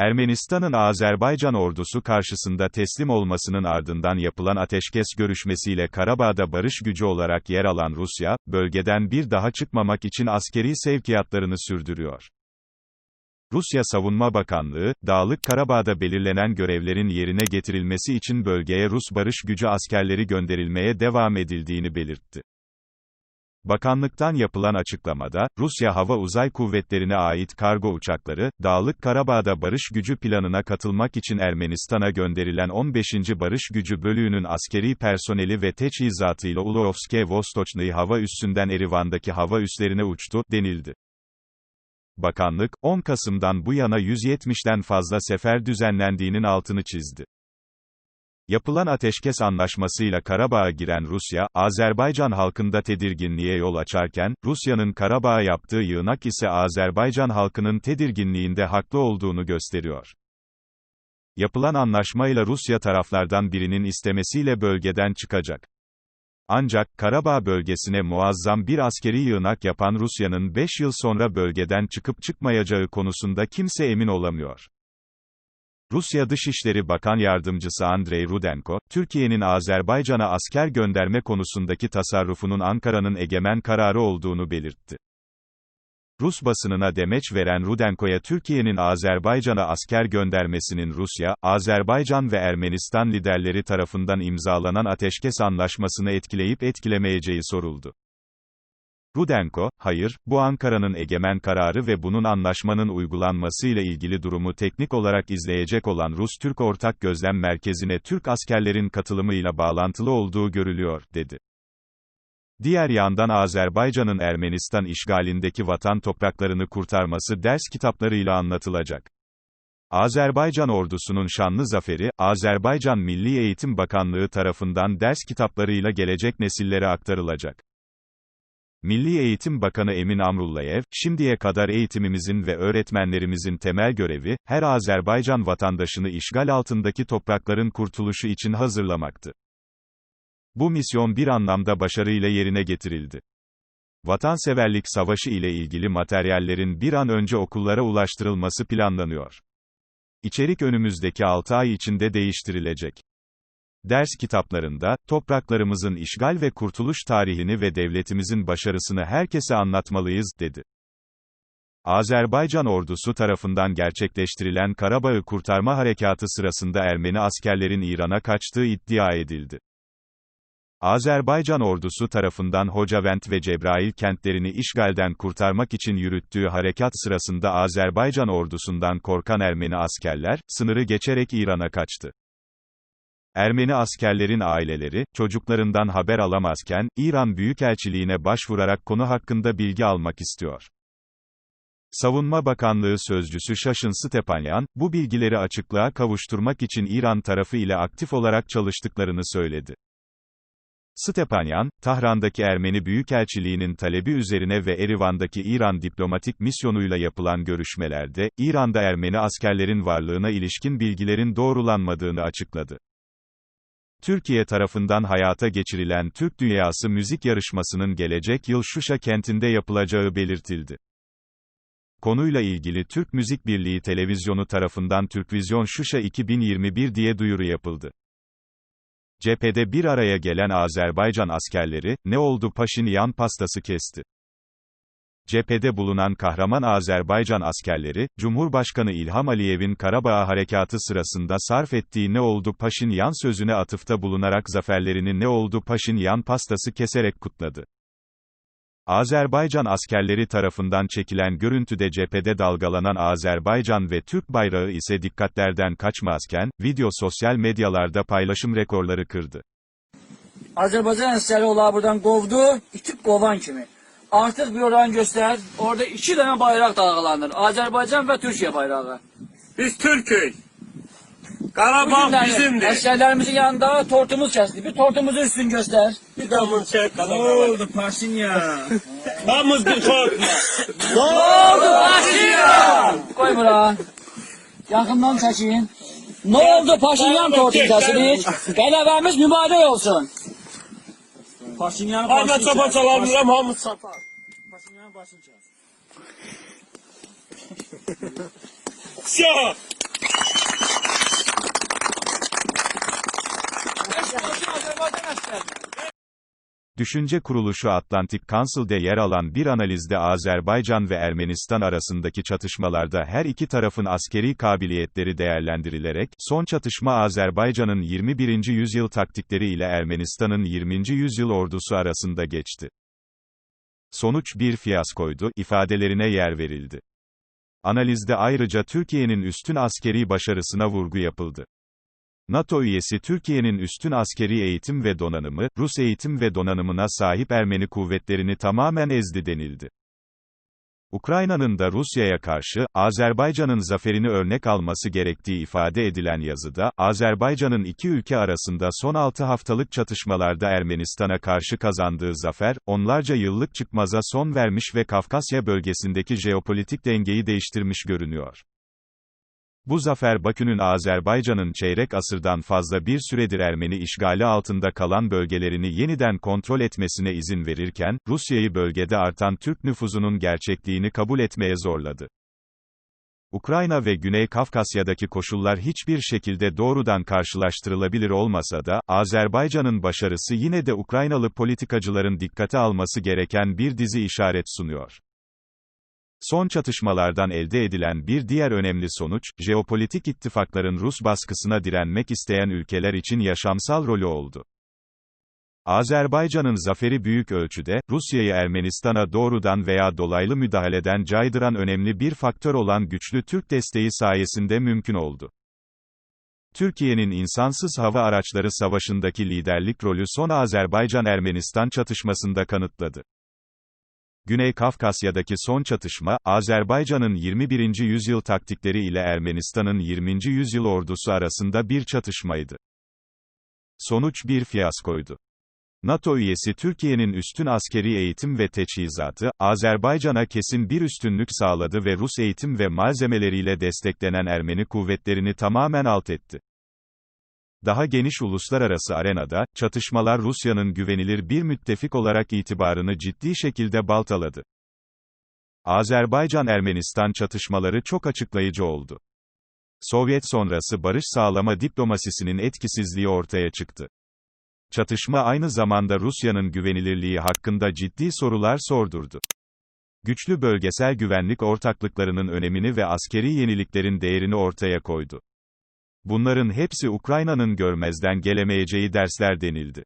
Ermenistan'ın Azerbaycan ordusu karşısında teslim olmasının ardından yapılan ateşkes görüşmesiyle Karabağ'da barış gücü olarak yer alan Rusya, bölgeden bir daha çıkmamak için askeri sevkiyatlarını sürdürüyor. Rusya Savunma Bakanlığı, Dağlık Karabağ'da belirlenen görevlerin yerine getirilmesi için bölgeye Rus barış gücü askerleri gönderilmeye devam edildiğini belirtti. Bakanlıktan yapılan açıklamada, Rusya Hava Uzay Kuvvetleri'ne ait kargo uçakları, Dağlık Karabağ'da barış gücü planına katılmak için Ermenistan'a gönderilen 15. Barış Gücü Bölüğü'nün askeri personeli ve teçhizatıyla Ulovske Vostochny hava üssünden Erivan'daki hava üslerine uçtu, denildi. Bakanlık, 10 Kasım'dan bu yana 170'den fazla sefer düzenlendiğinin altını çizdi. Yapılan ateşkes anlaşmasıyla Karabağ'a giren Rusya, Azerbaycan halkında tedirginliğe yol açarken, Rusya'nın Karabağ'a yaptığı yığınak ise Azerbaycan halkının tedirginliğinde haklı olduğunu gösteriyor. Yapılan anlaşmayla Rusya taraflardan birinin istemesiyle bölgeden çıkacak. Ancak, Karabağ bölgesine muazzam bir askeri yığınak yapan Rusya'nın 5 yıl sonra bölgeden çıkıp çıkmayacağı konusunda kimse emin olamıyor. Rusya Dışişleri Bakan Yardımcısı Andrei Rudenko, Türkiye'nin Azerbaycan'a asker gönderme konusundaki tasarrufunun Ankara'nın egemen kararı olduğunu belirtti. Rus basınına demeç veren Rudenko'ya Türkiye'nin Azerbaycan'a asker göndermesinin Rusya, Azerbaycan ve Ermenistan liderleri tarafından imzalanan ateşkes anlaşmasını etkileyip etkilemeyeceği soruldu. Rudenko, hayır, bu Ankara'nın egemen kararı ve bunun anlaşmanın uygulanmasıyla ilgili durumu teknik olarak izleyecek olan Rus-Türk Ortak Gözlem Merkezi'ne Türk askerlerin katılımıyla bağlantılı olduğu görülüyor, dedi. Diğer yandan Azerbaycan'ın Ermenistan işgalindeki vatan topraklarını kurtarması ders kitaplarıyla anlatılacak. Azerbaycan ordusunun şanlı zaferi, Azerbaycan Milli Eğitim Bakanlığı tarafından ders kitaplarıyla gelecek nesillere aktarılacak. Milli Eğitim Bakanı Emin Amrullayev, şimdiye kadar eğitimimizin ve öğretmenlerimizin temel görevi, her Azerbaycan vatandaşını işgal altındaki toprakların kurtuluşu için hazırlamaktı. Bu misyon bir anlamda başarıyla yerine getirildi. Vatanseverlik savaşı ile ilgili materyallerin bir an önce okullara ulaştırılması planlanıyor. İçerik önümüzdeki 6 ay içinde değiştirilecek. Ders kitaplarında, topraklarımızın işgal ve kurtuluş tarihini ve devletimizin başarısını herkese anlatmalıyız, dedi. Azerbaycan ordusu tarafından gerçekleştirilen Karabağ'ı kurtarma harekatı sırasında Ermeni askerlerin İran'a kaçtığı iddia edildi. Azerbaycan ordusu tarafından Hocavent ve Cebrail kentlerini işgalden kurtarmak için yürüttüğü harekat sırasında Azerbaycan ordusundan korkan Ermeni askerler, sınırı geçerek İran'a kaçtı. Ermeni askerlerin aileleri, çocuklarından haber alamazken, İran Büyükelçiliğine başvurarak konu hakkında bilgi almak istiyor. Savunma Bakanlığı Sözcüsü Şaşın Stepanyan, bu bilgileri açıklığa kavuşturmak için İran tarafı ile aktif olarak çalıştıklarını söyledi. Stepanyan, Tahran'daki Ermeni Büyükelçiliğinin talebi üzerine ve Erivan'daki İran diplomatik misyonuyla yapılan görüşmelerde, İran'da Ermeni askerlerin varlığına ilişkin bilgilerin doğrulanmadığını açıkladı. Türkiye tarafından hayata geçirilen Türk Dünyası Müzik Yarışması'nın gelecek yıl Şuşa kentinde yapılacağı belirtildi. Konuyla ilgili Türk Müzik Birliği Televizyonu tarafından Türkvizyon Şuşa 2021 diye duyuru yapıldı. Cephede bir araya gelen Azerbaycan askerleri, ne oldu Paşinyan pastası kesti. Cephede bulunan kahraman Azerbaycan askerleri, Cumhurbaşkanı İlham Aliyev'in Karabağ harekatı sırasında sarf ettiği ne oldu Paşinyan sözüne atıfta bulunarak zaferlerini ne oldu Paşinyan pastası keserek kutladı. Azerbaycan askerleri tarafından çekilen görüntüde cephede dalgalanan Azerbaycan ve Türk bayrağı ise dikkatlerden kaçmazken, video sosyal medyalarda paylaşım rekorları kırdı. Azerbaycan əsgəri onları buradan qovdu, itib qovan kimi. Artıq bir oran göstər, orada iki dənə bayraq dalğalanır. Azərbaycan və Türkiyə bayrağı. Biz Türk'üz. Karabağ bizimdir. Əsgərlərimizin yanında tortumuz kəsdi. Bir tortumuzu üstün göstər. Bir damın çek Ne oldu Paşinyan? Tamız bir korkma. Qoy bura. Yaxından çəkin. Nə oldu Paşinyan tortu kəsirik? Qələbəmiz mübarək olsun. Paşinyan'ı çapa kes. çalabilirim hamız satar. Paşinyan'ı başını kes. Siyah. Kurşun Azerbaycan askerine. Düşünce kuruluşu Atlantic Council'de yer alan bir analizde Azerbaycan ve Ermenistan arasındaki çatışmalarda her iki tarafın askeri kabiliyetleri değerlendirilerek, son çatışma Azerbaycan'ın 21. yüzyıl taktikleri ile Ermenistan'ın 20. yüzyıl ordusu arasında geçti. Sonuç bir fiyaskoydu, ifadelerine yer verildi. Analizde ayrıca Türkiye'nin üstün askeri başarısına vurgu yapıldı. NATO üyesi Türkiye'nin üstün askeri eğitim ve donanımı, Rus eğitim ve donanımına sahip Ermeni kuvvetlerini tamamen ezdi denildi. Ukrayna'nın da Rusya'ya karşı, Azerbaycan'ın zaferini örnek alması gerektiği ifade edilen yazıda, Azerbaycan'ın iki ülke arasında son 6 haftalık çatışmalarda Ermenistan'a karşı kazandığı zafer, onlarca yıllık çıkmaza son vermiş ve Kafkasya bölgesindeki jeopolitik dengeyi değiştirmiş görünüyor. Bu zafer Bakü'nün Azerbaycan'ın çeyrek asırdan fazla bir süredir Ermeni işgali altında kalan bölgelerini yeniden kontrol etmesine izin verirken, Rusya'yı bölgede artan Türk nüfuzunun gerçekliğini kabul etmeye zorladı. Ukrayna ve Güney Kafkasya'daki koşullar hiçbir şekilde doğrudan karşılaştırılabilir olmasa da, Azerbaycan'ın başarısı yine de Ukraynalı politikacıların dikkate alması gereken bir dizi işaret sunuyor. Son çatışmalardan elde edilen bir diğer önemli sonuç, jeopolitik ittifakların Rus baskısına direnmek isteyen ülkeler için yaşamsal rolü oldu. Azerbaycan'ın zaferi büyük ölçüde, Rusya'yı Ermenistan'a doğrudan veya dolaylı müdahaleden caydıran önemli bir faktör olan güçlü Türk desteği sayesinde mümkün oldu. Türkiye'nin insansız hava araçları savaşındaki liderlik rolü son Azerbaycan-Ermenistan çatışmasında kanıtladı. Güney Kafkasya'daki son çatışma, Azerbaycan'ın 21. yüzyıl taktikleri ile Ermenistan'ın 20. yüzyıl ordusu arasında bir çatışmaydı. Sonuç bir fiyaskoydu. NATO üyesi Türkiye'nin üstün askeri eğitim ve teçhizatı, Azerbaycan'a kesin bir üstünlük sağladı ve Rus eğitim ve malzemeleriyle desteklenen Ermeni kuvvetlerini tamamen alt etti. Daha geniş uluslararası arenada, çatışmalar Rusya'nın güvenilir bir müttefik olarak itibarını ciddi şekilde baltaladı. Azerbaycan-Ermenistan çatışmaları çok açıklayıcı oldu. Sovyet sonrası barış sağlama diplomasisinin etkisizliği ortaya çıktı. Çatışma aynı zamanda Rusya'nın güvenilirliği hakkında ciddi sorular sordurdu. Güçlü bölgesel güvenlik ortaklıklarının önemini ve askeri yeniliklerin değerini ortaya koydu. Bunların hepsi Ukrayna'nın görmezden gelemeyeceği dersler denildi.